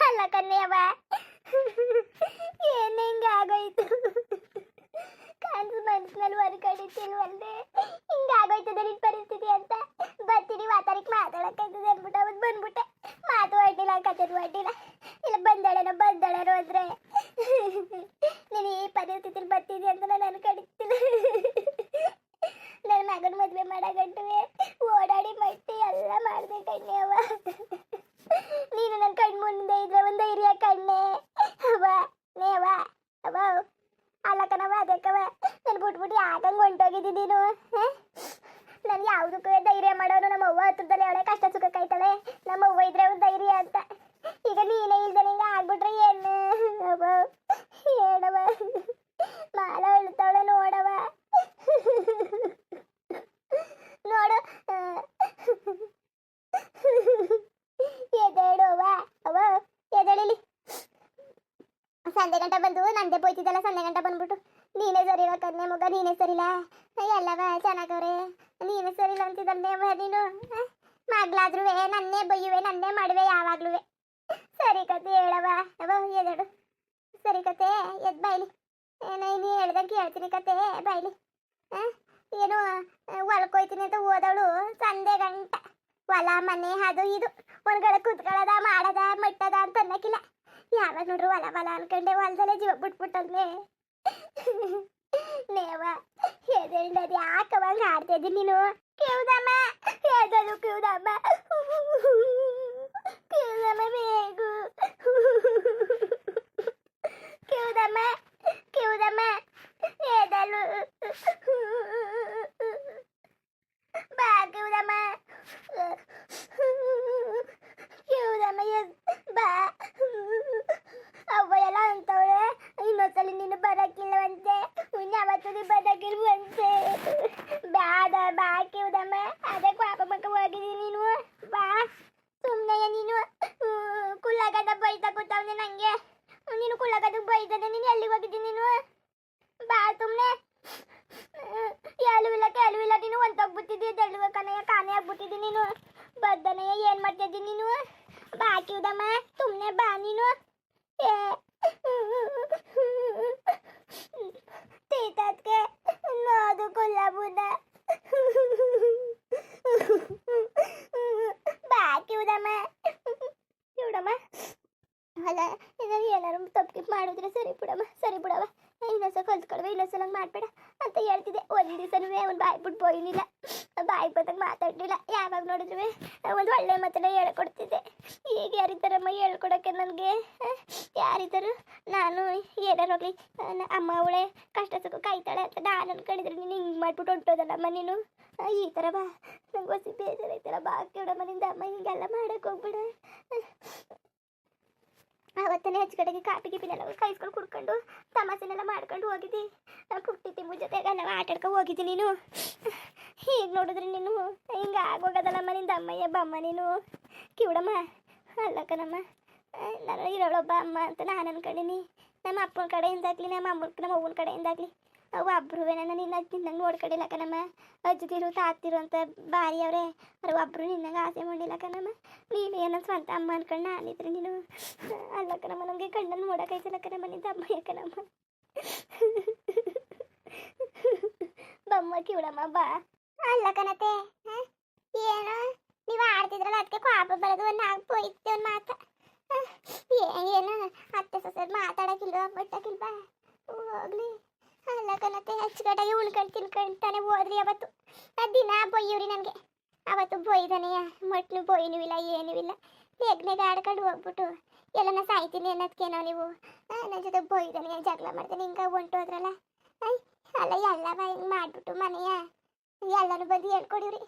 ಅಲ್ಲ ಕನ್ಯವ ಏನ್ ಆಗೋಯ್ತು? ಕನ್ಸು ಮನ್ಸಿನಲ್ಲಿ ಹೊರಗಡಿತಿಲ್ವಲ್ದೆ ಹಿಂಗ ಆಗೋಯ್ತದ ನಿನ್ ಪರಿಸ್ಥಿತಿ ಅಂತ ಬರ್ತೀನಿ ಮಾತಾಡಕ್ ಮಾತಾಡಕ್ಕಾಯ್ತದೆ ಅಂದ್ಬಿಟ್ಟು ಅವತ್ತು ಬಂದ್ಬಿಟ್ಟೆ ಮಾತು ಹೊಟ್ಟಿಲ್ಲ ಕಥೆನೂ ಹೊಟ್ಟಿಲ್ಲ ಇಲ್ಲ ಬಂದಳೇನೋ ಬಂದಳೇನೋ ಅಂದ್ರೆ ನೀನು ಈ ಪರಿಸ್ಥಿತಿಲಿ ಬರ್ತಿದ್ದಿ ಅಂತ ನಾನು ಅನ್ಕೊಂಡಿದ್ದಿಲ್ಲ ನನ್ನ ಮಗನ ಮದುವೆ ಮಾಡಗಂಟುವೆ ಓಡಾಡಿ ಮಟ್ಟಿ ಎಲ್ಲ ಮಾಡಿದೆ ಕಣ್ಯವ ನೀನು ನನ್ನ ಕಣ್ ಮುಂದೆ ಇದ್ರೆ ಒಂದು ಧೈರ್ಯ ಕಣ್ಣೆ ಅವ ನೇವ ಅವ ಅಲ್ಲ ಕಣವ ಅದಕ್ಕವ ನಾನು ಬಿಟ್ಬಿಟ್ಟು ಯಾಕಂಗೆ ಹೊಂಟೋಗಿದ್ದಿ ನೀನು ನಾನು ಯಾವುದಕ್ಕೂ ಧೈರ್ಯ ಮಾಡೋನು ನಮ್ಮ ಅವ್ವ ಕಷ್ಟ ಸುಖ ಕಾಯ್ತಾಳೆ ನಮ್ಮ ಅವ್ವ ಇದ್ರೆ ಒಂದು ಧೈರ್ಯ ಅಂತ. ಈಗ ನೀನೇ ಇಲ್ದೆ ನಿಂಗೆ ಆಗ್ಬಿಟ್ರೆ ಏನು? ಹೇಳವ. ಮಾಲ ಅಳ್ತಾವಳೆ ನೋಡವ. ನೋಡು. ಎದೇಳುವ ಅವ ಎದೇಳಿಲಿ ಸಂಜೆ ಗಂಟೆ ಬಂದು ನಂದೇ ಪೋಯ್ತಿದ್ದಲ್ಲ ಸಂಜೆ ಗಂಟ ಬಂದ್ಬಿಟ್ಟು. ನೀನೇ ಸರಿಲ್ಲ ಕನ್ನೆ ಮಗ, ನೀನೇ ಸರಿಲ್ಲ ಎಲ್ಲವ ಚೆನ್ನಾಗವ್ರೆ ನೀನೇ ಸರಿಲ್ಲ ಅಂತಿದ್ದಲ್ಲೇ ನೀನು. ಮಗ್ಲಾದ್ರೂ ನನ್ನೇ ಬೈಯುವೆ ನನ್ನೇ ಮಾಡುವೆ ಯಾವಾಗ್ಲೂ ಸರಿ ಕತೆ ಹೇಳವ ಎದೇಳು. ಸರಿ ಕತೆ ಎದ್ ಬಾಯ್ಲಿ. ಏನೋ ನೀ ಹೇಳ್ದಂಗೆ ಹೇಳ್ತೀನಿ ಕತೆ ಬಾಯ್ಲಿ? ಏನು ಹೊಲ್ಕೋಯ್ತೀನಿ ಅಂತ ಓದವಳು ಸಂಜೆ ಗಂಟ. ಹೊಲ, ಮನೆ, ಅದು ಇದು. ಒಂದ್ಗಡೆ ಕುತ್ಕೊಳ್ಳೋದ ಮಾಡದ, ಮಟ್ಟದ ಅಂತ ಅನ್ನಕ್ಕಿಲ್ಲ ಯಾವಾಗ ನೋಡ್ರು ಹೊಲ ಹೊಲ ಅನ್ಕೊಂಡೆ, ಹೊಲದಲ್ಲೇ ಜೀವ ಬಿಟ್ಬಿಟ್ಟಲ್ವೇ ನೇವ ಎದೆಂಡದು ಯಾಕವಂಗ ಆಡ್ತಾ ಇದ್ದೀನಿ ನೀನು? ಕೇಳ್ದಮ್ಮ ಎದಲು ಕೇಳ್ದಮ್ಮ ಬೇಗು ಕೇಳ್ದಮ್ಮ ಕೇಳ್ದಮ್ಮ ಎದಲು ಬಾ ಕೇಳ್ದಮ್ಮ ಕೇಳ್ದಮ್ಮ ಎದ್ ಬಾ ಅವ್ವ ಎಲ್ಲ ಅಂತವಳೆ ಇನ್ನೊಂದ್ಸಲಿ ನೀನು ಬರಕ್ಕಿಲ್ಲವಂತೆ ಇನ್ನು ಯಾವತ್ತೂ ನೀನು ಬರಕ್ಕಿಲ್ವಂತೆ ಬ್ಯಾದ ಬಾ ಕೇಳ್ದಮ್ಮ ಅದಕ್ಕೆ ಪಾಪ ಮಕ್ಕ ಹೋಗಿದ್ದೀನಿ ನೀನು ಬಾ ಸುಮ್ಮನೆ ನೀನು ಕುಳ್ಳಗದ ಬೈತಾ ಕೂತವನೆ ನಂಗೆ. ನೀನು ಕುಳ್ಳಗದ ಬೈತದೆ ನೀನು ಎಲ್ಲಿಗೆ ಹೋಗಿದ್ದೀನಿ ನೀನು? ಬಾ ಸುಮ್ಮನೆ ಇಲ್ಲ ಕೇಳು ಇಲ್ಲ, ನೀನು ಒಂದೋಗ್ಬಿಟ್ಟಿದ್ದಿ ದಳ್ಳುವ ಕನೆಯ ಕಾನೆ ಆಗ್ಬಿಟ್ಟಿದ್ದಿ ನೀನು. ಬದ್ದನೆಯ, ಏನ್ ಮಾಡ್ತಿದ್ದಿ ನೀನು? ಬಾಕಿದಮ್ಮ ಸುಮ್ಮನೆ ಬಾ ನೀನು ಏ ತೀತತ್ಗೆ ನೋದು ಕುಲ್ಲಬುದ ಬಾಕಿದಮ್ಮ ಇವ್ಡಮ್ಮ ಅಲ್ಲ ಇದನ್ನ ಏನಾರು ತಪ್ಪಿಗೆ ಮಾಡಿದ್ರೆ ಸರಿ ಬಿಡಮ್ಮ, ಸರಿ ಬಿಡವ ಇನ್ನೊಂದ್ಸಲ ಕಲ್ತ್ಕೊಳ್ವೆ ಇನ್ನೊಂದ್ಸಲ ಹಂಗೆ ಮಾಡಬೇಡ ಅಂತ ಹೇಳ್ತಿದ್ದೆ. ಒಂದು ದಿವಸನೂ ಅವ್ನು ಬಾಯಿ ಬಿಟ್ಟು ಬೋಯ್ಲಿಲ್ಲ ಬಾಯಿ ಬಂದಾಗ ಮಾತಾಡಲಿಲ್ಲ. ಯಾವಾಗ ನೋಡಿದ್ರು ಒಂದು ಒಳ್ಳೆ ಮಾತನ್ನ ಹೇಳ್ಕೊಡ್ತಿದ್ದೆ. ಈಗ ಯಾರಿದ್ದಾರಮ್ಮ ಹೇಳ್ಕೊಡೋಕ್ಕೆ ನನಗೆ? ಯಾರಿದ್ದರು? ನಾನು ಏನಾರು ಹೋಗ್ಲಿ ನ- ಅಮ್ಮ ಅವಳೆ ಕಷ್ಟ ಸುಖ ಕಾಯ್ತಾಳೆ ಅಂತ ನಾನು ಅನ್ಕೊಂಡಿದ್ರೆ ನೀನು ಹಿಂಗೆ ಮಾಡ್ಬಿಟ್ಟು ಹೊಂಟೋದಲ್ಲಮ್ಮ ನೀನು? ಈ ಥರ ಬಾ. ನಂಗೆ ಹೊಸಿ ಬೇಜಾರಾಯ್ತಲ್ಲ ಬಾ. ಕೇಳಮ್ಮ, ನಿಂದ ಅಮ್ಮ ಹಿಂಗೆಲ್ಲ ಮಾಡಕ್ಕೆ ಹೋಗ್ಬೇಡ. ಅವತ್ತನೇ ಹೆಚ್ಚುಕಡೆಗೆ ಕಾಪಿ ಗಿಪಿನೆಲ್ಲ ಕೈಸ್ಕೊಂಡು ಕುಡ್ಕೊಂಡು ತಮಾಸೆನೆಲ್ಲ ಮಾಡ್ಕೊಂಡು ಹೋಗಿದ್ದಿ. ನಾನು ಪುಟ್ಟಿ ತಿಂಬು ಜೊತೆಗೆ ನಾವು ಆಟಾಡ್ಕೊ ಹೋಗಿದ್ದಿ ನೀನು. ಹೀಗೆ ನೋಡಿದ್ರೆ ನೀನು ಹಿಂಗೆ ಆಗೋಗದಲ್ಲಮ್ಮ ನಿಂದ ಅಮ್ಮಯ್ಯ ಬಮ್ಮ ನೀನು. ಕಿವಿಡಮ್ಮ ಅಲ್ಲ ಕಣಮ್ಮ. ಆ, ನಾನು ಇರೋಳೊಬ್ಬ ಅಮ್ಮ ಅಂತ ನಾನು ಅನ್ಕೊಂಡಿನಿ. ನಮ್ಮ ಅಪ್ಪನ ಕಡೆಯಿಂದಾಗಲಿ ನಮ್ಮ ಅಮ್ಮನ ನಮ್ಮ ಅವ್ವನ ಕಡೆಯಿಂದಾಗ್ಲಿ. ಅವು ಒಬ್ರುವೆ ನನ್ನ ನಿನ್ನ ನಿನ್ನಂಗೆ ನೋಡ್ಕೊಂಡಿಲ್ಲ ಕಣಮ್ಮ. ಅಜ್ಜದಿರು ತಾತಿರು ಅಂತ ಬಾರಿ ಅವರೇ ಅವ್ರು ಒಬ್ರು ನಿನ್ನಂಗೆ ಆಸೆ ಮಾಡಿಲ್ಲ ಕಣಮ್ಮ. ನೀನು ಏನೋ ಸ್ವಂತ ಅಮ್ಮ ಅನ್ಕೊಂಡು ನಾನಿದ್ರೆ ನೀನು ಅಲ್ಲ ಕಣಮ್ಮ, ನಮಗೆ ಕಣ್ಣನ್ನು ನೋಡೋಕೈತಲ್ಲ ಕಣಮ್ಮ, ನಿಂದ ಅಮ್ಮ ಕಣಮ್ಮ. ಬಮ್ಮ ಕಿವಡಮ್ಮ ಬಾ. ಅಲ್ಲ ಕಣತೆ ಏನು? ನೀವು ಆಡ್ತಿದ್ರಲ್ಲ ಅದಕ್ಕೆ ಕೋಪ ಬರೋದು ಒಂದು ನಾಲ್ಕು ಪೋಯ್ತು ಒಂದು ಮಾತು. ಏನು? ಅತ್ತೆ ಸೊಸೆ ಮಾತಾಡೋಕಿಲ್ವ ಓ ಹೋಗ್ಲಿ. ಕಣತೆ ಅಚ್ಚುಕಟ್ಟಾಗಿ ಉಣ್ಕೊಂಡು ತಿನ್ಕೊಂತಾನೆ ಹೋದ್ರಿ ಅವತ್ತು. ದಿನ ಬೊಯ್ಯವ್ರಿ ನನಗೆ. ಅವತ್ತು ಬೊಯ್ದಾನೆಯ ಮಟ್ನು ಬೊಯ್ನೂ ಇಲ್ಲ ಏನೂ ಇಲ್ಲ ಬೇಗನೆಗೆ ಆಡ್ಕೊಂಡು ಹೋಗ್ಬಿಟ್ಟು ಎಲ್ಲನ ಸಾಯ್ತೀನಿ ಅನ್ನೋದಕ್ಕೇನೋ ನೀವು. ನನ್ನ ಜೊತೆ ಬೊಯ್ದಾನೆ, ಜಗಳ ಮಾಡ್ತಾನೆ, ಹಿಂಗೆ ಹೊಂಟೋದ್ರಲ್ಲ ಐ, ಅಲ್ಲ, ಎಲ್ಲವ ಹಿಂಗೆ ಮಾಡ್ಬಿಟ್ಟು ಮನೆಯ. ಎಲ್ಲನೂ ಬಂದು ಹೇಳ್ಕೊಡಿವ್ರಿ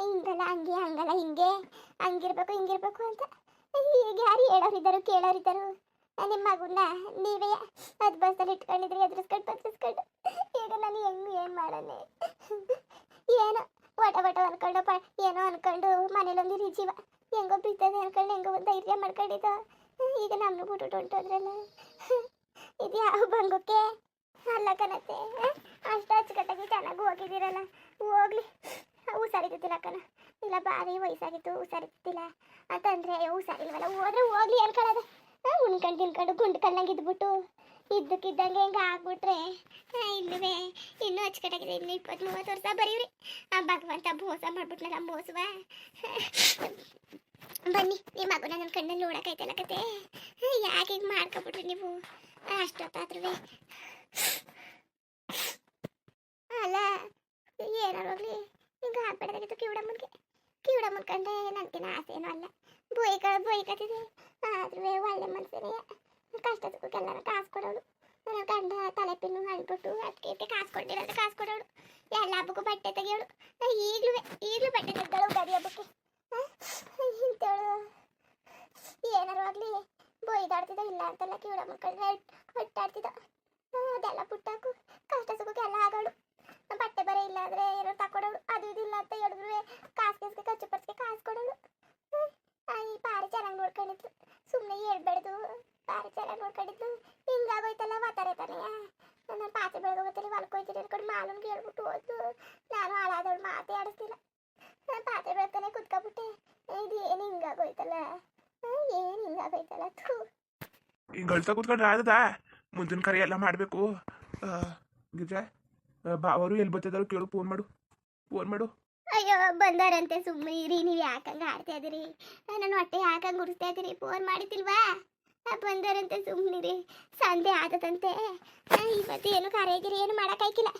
ಹಿಂಗಲ್ಲ, ಹಂಗೆ, ಹಂಗಲ್ಲ, ಹಿಂಗೆ. ಹಂಗಿರ್ಬೇಕು, ಹಿಂಗಿರ್ಬೇಕು ಅಂತ. ಈಗ ಯಾರು ಹೇಳೋರಿದ್ದಾರು, ಕೇಳೋರಿದ್ದಾರು. ನಿಮ್ಮ ಮಗುನ ನೀವೇ ಅದು ಬಸ್ಸಲ್ಲಿ ಇಟ್ಕೊಂಡಿದ್ರಿ, ಎದುರಿಸ್ಕೊಂಡು ಬದುಕಿಸ್ಕೊಂಡು ಈಗ ನಾನು ಹೆಂಗ್ ಏನು ಮಾಡೋಣ ಏನೋ ಒಟ ಒಟ ಅನ್ಕೊಂಡು ಪ ಏನೋ ಅನ್ಕೊಂಡು ಮನೇಲೊಂದು ಜೀವ. ಹೆಂಗೋ ಬಿದ್ದದೆ ಅನ್ಕೊಂಡು ಹೆಂಗೋ ಒಂದು ಧೈರ್ಯ ಮಾಡ್ಕೊಂಡಿದ್ದ. ಈಗ ನಮ್ಮನ್ನು ಬಿಟ್ಟು ಹೊಂಟೋದ್ರಲ್ಲ ಇದು ಯಾವ ಬಂಗಕ್ಕೆ ಅಲ್ಲ ಕಣತೆ, ಅಷ್ಟು ಅಚ್ಚುಕಟ್ಟಾಗಿ ಚೆನ್ನಾಗಿ ಹೋಗಿದ್ದೀರಲ್ಲ? ಹೋಗ್ಲಿ. ಹುಷಾರಿದ್ದಿಲ್ಲ ಕಣ. ಇಲ್ಲ ಭಾರಿ ವಯಸ್ಸಾಗಿತ್ತು, ಹುಷಾರಿದ್ದಿಲ್ಲ. ಅಂತಂದ್ರೆ ಹುಷಾರಿಲ್ವಲ್ಲ? ಹೋದ್ರೆ ಹೋಗ್ಲಿ ಅನ್ಕೊಳ್ಳೋದು. ಉಣ್ಕೊಂಡು ತಿನ್ಕೊಂಡು ಗುಂಡು ಕಣ್ಣಂಗೆ ಇದ್ಬಿಟ್ಟು. ಇದ್ದಕ್ಕಿದ್ದಂಗೆ ಹಿಂಗೆ ಆಗ್ಬಿಟ್ರೆ ಇಲ್ಲವೇ, ಇನ್ನೂ ಅಚ್ಚುಕಟ್ಟಾಗಿದೆ, ಇನ್ನು ಇಪ್ಪತ್ತು ಮೂವತ್ತು ವರ್ಷ ಬರೀವ್ರಿ. ಆ, ಭಗವಂತ ಮೋಸ ಮಾಡ್ಬಿಟ್ನಲ್ಲ, ಮೋಸವ. ಬನ್ನಿ, ನಿಮ್ಮ ಮಗು ನನ್ನ ಕಣ್ಣಲ್ಲಿ ನೋಡೋಕೈತಲ್ಲ ಕತೆ. ಯಾಕೆ ಹಿಂಗೆ ಮಾಡ್ಕೊಬಿಟ್ರಿ ನೀವು? ಅಷ್ಟೊತ್ತಾದ್ರೂ ಅಲ್ಲ ಏನಾರು ಹೋಗ್ಲಿ ಹಿಂಗೆ ಹಾಕ್ಬಿಡದಾಗಿತ್ತು ಕಿವಿಡಮ್ಮನ್ಗೆ ಕಿವಿಡಮ್ಮನ್ ಕಂಡ್ರೆ ಆಸೆ ಏನೂ ಅಲ್ಲ. ಬೊಯ್ಕ ಬೊಯ್ಕತ್ತಿದೆ ಆದ್ರೂ ಒಳ್ಳೆ ಮನ್ಸೇನೆ. ಕಷ್ಟ ಸುಖಕ್ಕೆಲ್ಲರ ಕಾಸು ಕೊಡೋಳು ನನ್ನ ಗಂಡ ತಲೆ ಪಿನ್ನು ಹಣ್ಬಿಟ್ಟು ಅದಕ್ಕೆ ಕಾಸು ಕೊಟ್ಟಿರೋದು ಕಾಸು ಕೊಡೋಳು ಎಲ್ಲ ಹಬ್ಬಕ್ಕೂ ಬಟ್ಟೆ ತೆಗಿಯೋಳು. ಈಗಲೂ ಈಗಲೂ ಬಟ್ಟೆ ತೆಗ್ದಾಳು ಗಡಿ ಹಬ್ಬಕ್ಕೆ. ಇಂಥೇಳು. ಏನಾರು ಆಗಲಿ ಬೊಯ್ದಾಡ್ತಿದ್ದ ಇಲ್ಲ ಅಂತೆಲ್ಲ ಕಿವಿಡ ಮಕ್ಕಳ್ರೆ ಹೊಟ್ಟಾಡ್ತಿದ್ದ. ಅದೆಲ್ಲ ಪುಟ್ಟಾಕು. ಕಷ್ಟ ಸುಖಕ್ಕೆ ಎಲ್ಲ ಆಗೋಳು. ಬಟ್ಟೆ ಬರೀ ಇಲ್ಲ ಅಂದರೆ ಏನಾರು ತಕೊಡೋಳು ಅದು ಇದಿಲ್ಲ ಅಂತ ಹೇಳಿದ್ರು ಹಿಂಗಾಗೋಯ್ತಲ್ಲ ಏನು ಹಿಂಗಾಗೋಯ್ತಲ್ಲ ಥೂ. ಹಿಂಗೆ ಅಳ್ತಾ ಕೂತ್ಕೊಂಡ್ರೆ ಆದದ ಮುಂದಿನ ಕರೆ ಎಲ್ಲ ಮಾಡಬೇಕು. ಗಿರ್ಜಾ ಬಾವರು ಎಲ್ಲಿ ಬರ್ತಿದ್ದಾರೋ ಕೇಳು ಫೋನ್ ಮಾಡು. ಫೋನ್ ಮಾಡು. ಅಯ್ಯೋ ಬಂದಾರಂತೆ ಸುಮ್ಮನೆ ಇರಿ ನೀವು ಯಾಕಂಗೆ ಆಡ್ತಾ ಇದೀರಿ ನನ್ನ ಹೊಟ್ಟೆ ಯಾಕಂಗೆ ಉರಿಸ್ತಾ ಇದೀರಿ ಫೋನ್ ಮಾಡಿದಿಲ್ವಾ ಬಂದಾರಂತೆ ಸುಮ್ಮನಿರಿ ಸಂಡೆ ಆದದಂತೆ. ಇವತ್ತು ಏನು ಕರೆಗಿರಿ ಏನು ಮಾಡೋಕ್ಕಾಯ್ಕಿಲ್ಲ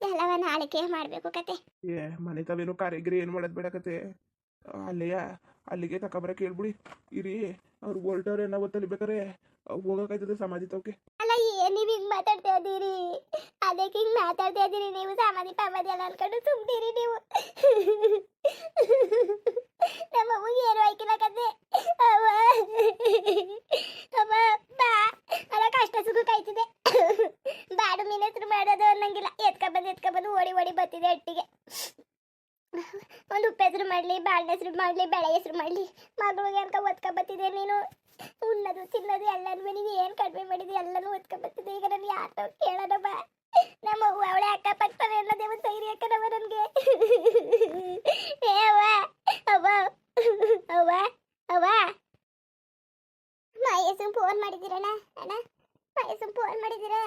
ಎಲ್ಲವ ನಾಳೆಗೆ ಮಾಡಬೇಕು ಕತೆ. ಏ ಮನೆ ತಾವೇನು ಕಾರ್ಯಗಿರಿ ಏನು ಮಾಡೋದು ಕತೆ. ಅಲ್ಲೆಯ ಅಲ್ಲಿಗೆ ತಕೊಬರಕ್ಕೆ ಕೇಳ್ಬಿಡಿ ಇರಿ, ಅವ್ರು ಹೊರಟವ್ರು ಏನೋ ಗೊತ್ತಲ್ಲಿ ಬೇಕಾರೆ ಹೋಗೋಕಾಯ್ತದೆ ಸಮಾಧಿ ತವಕ್ಕೆ ಅಲ್ಲ ಮಾತಾಡ್ತಾ ಇದೀರಿ ಅದಕ್ಕೆ ಹಿಂಗ್ ಮಾತಾಡ್ತಾ ನೀವು? ಸಮಾಧಿ ಪಮಾಧಿ ಎಲ್ಲ ನೀವು. ನಮ್ಮ ಕತೆ ಅವ್ವ ಅವ್ವ ಬಾ ಅಲ್ಲ ಕಷ್ಟ ಸುಖ ಕಾಯ್ತಿದೆ ಬಾಡು ಮೀನ್ ಹೆಸ್ರು ಮಾಡೋದು ಅನ್ನಂಗಿಲ್ಲ ಎತ್ಕೊಬಂದು ಎತ್ಕೊಬಂದು ಓಡಿ ಓಡಿ ಬರ್ತಿದೆ ಒಟ್ಟಿಗೆ ಒಂದು ಉಪ್ಪು ಹೆಸ್ರು ಮಾಡಲಿ ಬಾಳ್ನ ಹೆಸ್ರು ಮಾಡಲಿ, ಬೆಳೆ ಹೆಸರು ಮಾಡಲಿ. ಮಗಳಿಗೆ ಅನ್ಕ ಓದ್ಕೊಬತ್ತಿದೆ ನೀನು. ಉಣ್ಣದು, ತಿನ್ನೋದು ಎಲ್ಲನೂ ನೀನು ಏನು ಕಡಿಮೆ ಮಾಡಿದ್ರಿ ಎಲ್ಲನೂ ಬತ್ತಿದೆ ಈಗ ನಾನು ಯಾರೋ ಕೇಳೋಣ ಬಾ. ನಮ್ಮ ಅವಳೆ ಅಕ್ಕಪಕ್ಕದ ಎಲ್ಲದೇ ಒಂದು ಸೈರಿ ಅಕ್ಕನವ ನನಗೆ. ಏ ಅವ್ವ ಅವ್ವ ಅವ್ವ ಅವ್ವ. ಫೋನ್ ಮಾಡಿದ್ದೀರಣ್ಣ, ಅಣ್ಣ? ಮಹೇಶನ್ ಫೋನ್ ಮಾಡಿದ್ದೀರಾ?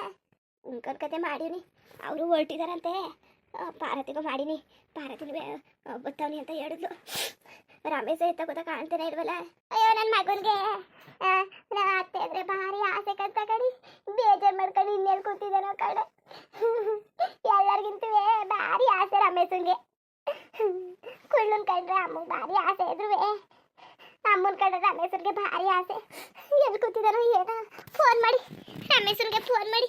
ಉಂಕನ್ ಕತೆ ಮಾಡೀನಿ ಅವರು ಹೊರಟಿದಾರಂತೆ. ಪಾರತಿಗೂ ಮಾಡೀನಿ. ಪಾರತಿನ ಬತ್ತವನಿ ಅಂತ ಹೇಳಿದ್ಲು. ರಮೇಶ ಎತ್ತ ಗೊತ್ತಾ ಕಾಣ್ತಾನೆ ಇಲ್ವಲ್ಲ? ಅಯ್ಯೋ ನನ್ನ ಮಗನಿಗೆ. ನಾ ಅತ್ತೆ ಅಂದ್ರೆ ಭಾರಿ ಆಸೆ ಕಂತ ಕಡಿ ಬೇಜಾರ್ ಮಾಡ್ಕೊಂಡು ಇನ್ನೆಲ್ಲಿ ಕೂತಿದ್ದಾನೋ ಕಡೆ ಎಲ್ಲರಿಗಿಂತವೇ ಭಾರಿ ಆಸೆ ರಮೇಶನ್ಗೆ. ಕುಳ್ಳನ್ ಕಂಡ್ರೆ ಅಮ್ಮಂಗೆ ಭಾರಿ ಆಸೆ ಇದ್ರು ಅಮ್ಮನ್ ಕಂಡ್ರೆ ರಮೇಶನ್ಗೆ ಭಾರಿ ಆಸೆ. ಎಲ್ಲಿ ಕೂತಿದ್ದಾನೋ ಏನೋ. ಫೋನ್ ಮಾಡಿ. ರಮೇಶನ್ಗೆ ಫೋನ್ ಮಾಡಿ.